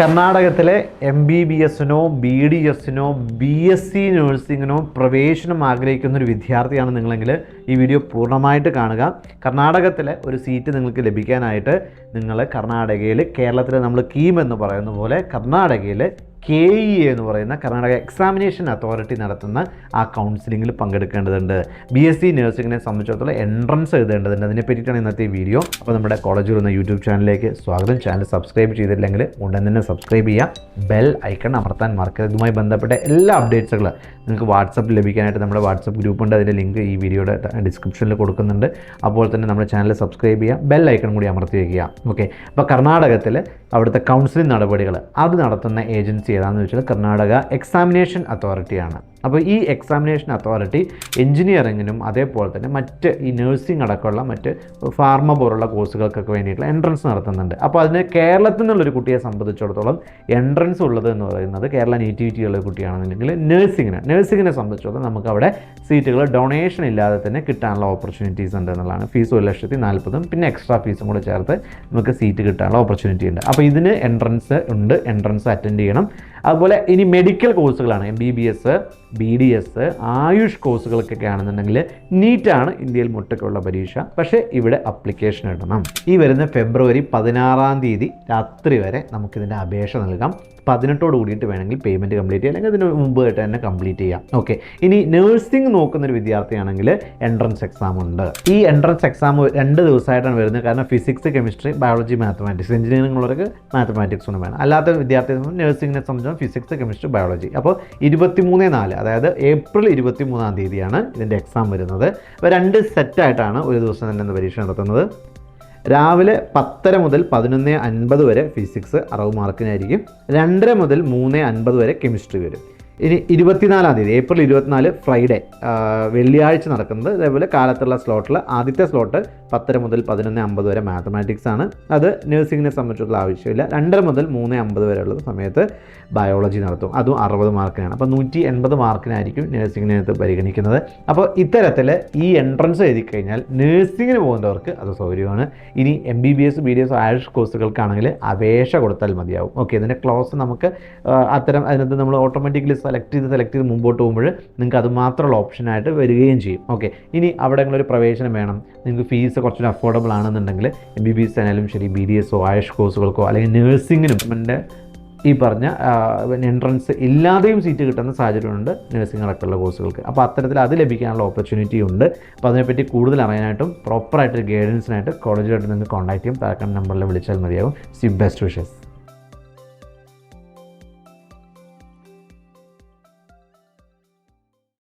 കർണാടകത്തിലെ M B B എസിനോ B D എസിനോ ബി എസ് സി നഴ്സിങ്ങിനോ പ്രവേശനം ആഗ്രഹിക്കുന്ന ഒരു വിദ്യാർത്ഥിയാണ് നിങ്ങളെങ്കിൽ ഈ വീഡിയോ പൂർണമായിട്ട് കാണുക. കർണാടകത്തിലെ ഒരു സീറ്റ് നിങ്ങൾക്ക് ലഭിക്കാനായിട്ട് നിങ്ങൾ കർണാടകയിൽ കേരളത്തിൽ നമ്മൾ കീം എന്ന് പറയുന്ന പോലെ കർണാടകയിൽ കെ ഇ എന്ന് പറയുന്ന കർണാടക എക്സാമിനേഷൻ അതോറിറ്റി നടത്തുന്ന ആ കൗൺസിലിങ്ങിൽ പങ്കെടുക്കേണ്ടതുണ്ട്. ബി എസ് സി നഴ്സിങ്ങിനെ സംബന്ധിച്ചിടത്തോളം എൻട്രൻസ് എഴുതേണ്ടതുണ്ട്. അതിനെ പറ്റിയിട്ടാണ് ഇന്നത്തെ വീഡിയോ അപ്പോൾ നമ്മുടെ കോളേജിൽ വരുന്ന യൂട്യൂബ് ചാനലിലേക്ക് സ്വാഗതം. ചാനൽ സബ്സ്ക്രൈബ് ചെയ്തില്ലെങ്കിൽ ഉടൻ തന്നെ സബ്സ്ക്രൈബ് ചെയ്യുക. ബെൽ ഐക്കൺ അമർത്താൻ മറക്കരുത്. ഇതുമായി ബന്ധപ്പെട്ട എല്ലാ അപ്ഡേറ്റ്സുകൾ നിങ്ങൾക്ക് വാട്സപ്പ് ലഭിക്കാനായിട്ട് നമ്മുടെ വാട്സപ്പ് ഗ്രൂപ്പ് ഉണ്ട്. അതിന്റെ ലിങ്ക് ഈ വീഡിയോയുടെ ഡിസ്ക്രിപ്ഷനിൽ കൊടുക്കുന്നുണ്ട്. അപ്പോൾ തന്നെ നമ്മുടെ ചാനൽ സബ്സ്ക്രൈബ് ചെയ്യുക. ബെൽ ഐക്കൺ കൂടി അമർത്തി വയ്ക്കുക. ഓക്കെ അപ്പോൾ കർണാടകത്തിൽ അവിടുത്തെ കൗൺസിലിംഗ് നടപടികൾ. അത് നടത്തുന്ന ഏജൻസി ഏതാണെന്ന് വെച്ചാൽ കർണാടക എക്സാമിനേഷൻ അതോറിറ്റിയാണ്. അപ്പോൾ ഈ എക്സാമിനേഷൻ അതോറിറ്റി എഞ്ചിനീയറിങ്ങിനും അതേപോലെ തന്നെ മറ്റ് ഈ നഴ്സിംഗ് അടക്കമുള്ള മറ്റ് ഫാർമ പോലുള്ള കോഴ്സുകൾക്കൊക്കെ വേണ്ടിയിട്ടുള്ള എൻട്രൻസ് നടത്തുന്നുണ്ട്. അപ്പോൾ അതിന് കേരളത്തിൽ നിന്നുള്ളൊരു കുട്ടിയെ സംബന്ധിച്ചിടത്തോളം എൻട്രൻസ് ഉള്ളത് എന്ന് പറയുന്നത് കേരള നേറ്റിവിറ്റി ഉള്ള കുട്ടിയാണെന്നുണ്ടെങ്കിൽ നഴ്സിങ്ങിന് നഴ്സിങ്ങിനെ സംബന്ധിച്ചിടത്തോളം നമുക്ക് അവിടെ സീറ്റുകൾ ഡൊണേഷൻ ഇല്ലാതെ തന്നെ കിട്ടാനുള്ള ഓപ്പർച്യൂണിറ്റീസ് ഉണ്ട് എന്നുള്ളതാണ്. ഫീസ് ഒരു ലക്ഷത്തി നാൽപ്പതും പിന്നെ എക്സ്ട്രാ ഫീസും കൂടെ ചേർത്ത് നമുക്ക് സീറ്റ് കിട്ടാനുള്ള ഓപ്പർച്യൂണിറ്റി ഉണ്ട്. അപ്പോൾ ഇതിന് എൻട്രൻസ് ഉണ്ട്. എൻട്രൻസ് അറ്റൻഡ് ചെയ്യണം. അതുപോലെ ഇനി മെഡിക്കൽ കോഴ്സുകളാണ് M B B S B D S AYUSH കോഴ്സുകൾക്കൊക്കെ ആണെന്നുണ്ടെങ്കിൽ നീറ്റാണ് ഇന്ത്യയിൽ മുട്ടക്കുള്ള പരീക്ഷ. പക്ഷേ ഇവിടെ അപ്ലിക്കേഷൻ ഇടണം. ഈ വരുന്ന ഫെബ്രുവരി പതിനാറാം തീയതി രാത്രി വരെ നമുക്കിതിന്റെ അപേക്ഷ നൽകാം. പതിനെട്ടോട് കൂടിയിട്ട് വേണമെങ്കിൽ പേയ്മെന്റ് കംപ്ലീറ്റ് ചെയ്യാം. അല്ലെങ്കിൽ അതിന് മുമ്പായിട്ട് തന്നെ കംപ്ലീറ്റ് ചെയ്യാം. ഓക്കെ ഇനി നേഴ്സിംഗ് നോക്കുന്ന ഒരു വിദ്യാർത്ഥിയാണെങ്കിൽ എൻട്രൻസ് എക്സാം ഉണ്ട്. ഈ എൻട്രൻസ് എക്സാം രണ്ട് ദിവസമായിട്ടാണ് വരുന്നത്. കാരണം physics chemistry biology mathematics engineering ഉള്ളവർക്ക് മാത്തമാറ്റിക്സ് ഒന്നും വേണം. അല്ലാത്ത വിദ്യാർത്ഥി നേഴ്സിംഗിനെ സംബന്ധിച്ചും ഫിസിക്സ് കെമിസ്ട്രി ബയോളജി അപ്പോൾ ഇരുപത്തിമൂന്ന് നാല് അതായത് ഏപ്രിൽ ഇരുപത്തി മൂന്നാം തീയതിയാണ് ഇതിന്റെ എക്സാം വരുന്നത്. അപ്പോൾ രണ്ട് സെറ്റായിട്ടാണ് ഒരു ദിവസം തന്നെ പരീക്ഷ നടത്തുന്നത്. രാവിലെ പത്തര മുതൽ പതിനൊന്ന് അൻപത് വരെ ഫിസിക്സ് അറുപത് മാർക്കിനായിരിക്കും. രണ്ടര മുതൽ മൂന്ന് അൻപത് വരെ കെമിസ്ട്രി വരും. ഇനി ഇരുപത്തിനാലാം തീയതി ഏപ്രിൽ ഇരുപത്തിനാല് ഫ്രൈഡേ വെള്ളിയാഴ്ച നടക്കുന്നത്. അതേപോലെ കാലത്തുള്ള സ്ലോട്ടിൽ ആദ്യത്തെ സ്ലോട്ട് പത്തര മുതൽ പതിനൊന്ന് അമ്പത് വരെ മാത്തമാറ്റിക്സ് ആണ്. അത് നഴ്സിങ്ങിനെ സംബന്ധിച്ചുള്ള ആവശ്യമില്ല. രണ്ടര മുതൽ മൂന്ന് അമ്പത് വരെയുള്ള സമയത്ത് ബയോളജി നടത്തും. അതും അറുപത് മാർക്കിനാണ്. അപ്പോൾ നൂറ്റി എൺപത് മാർക്കിനായിരിക്കും നഴ്സിങ്ങിനകത്ത് പരിഗണിക്കുന്നത്. അപ്പോൾ ഇത്തരത്തിൽ ഈ എൻട്രൻസ് എഴുതി കഴിഞ്ഞാൽ നഴ്സിങ്ങിന് പോകുന്നവർക്ക് അത് സൗകര്യമാണ്. ഇനി M B B S B D S AYUSH കോഴ്സുകൾക്കാണെങ്കിൽ അപേക്ഷ കൊടുത്താൽ മതിയാവും. ഓക്കെ ഇതിന്റെ ക്ലോസ് നമുക്ക് അത്തരം അതിനകത്ത് നമ്മൾ ഓട്ടോമാറ്റിക്കലി സെലക്ട് ചെയ്ത് സെലക്ട് ചെയ്ത് മുമ്പോട്ട് പോകുമ്പോൾ നിങ്ങൾക്ക് അത് മാത്രമുള്ള ഓപ്ഷനായിട്ട് വരികയും ചെയ്യും. ഓക്കെ ഇനി അവിടെ നിങ്ങളൊരു പ്രവേശനം വേണം. നിങ്ങൾക്ക് ഫീസ് കുറച്ചുകൂടി അഫോർഡബിൾ ആണെന്നുണ്ടെങ്കിൽ എം ബി ബി എസ് ആയാലും ശരി ബി ഡി എസോ ആയുഷ് കോഴ്സുകൾക്കോ അല്ലെങ്കിൽ നഴ്സിങ്ങിനും എന്റെ ഈ പറഞ്ഞ എൻട്രൻസ് ഇല്ലാതെയും സീറ്റ് കിട്ടുന്ന സാഹചര്യമുണ്ട് നഴ്സിംഗ് അടക്കമുള്ള കോഴ്സുകൾക്ക് അപ്പോൾ അത്തരത്തിൽ അത് ലഭിക്കാനുള്ള ഓപ്പർച്യൂണിറ്റി ഉണ്ട്. അപ്പോൾ അതിനെപ്പറ്റി കൂടുതൽ അറിയാനായിട്ടും പ്രോപ്പറായിട്ട് ഗൈഡൻസിനായിട്ട് കോളേജിലായിട്ട് നിങ്ങൾക്ക് കോൺടാക്ട് ചെയ്യും. താഴെ നമ്പറിൽ വിളിച്ചാൽ മതിയാവും. C best wishes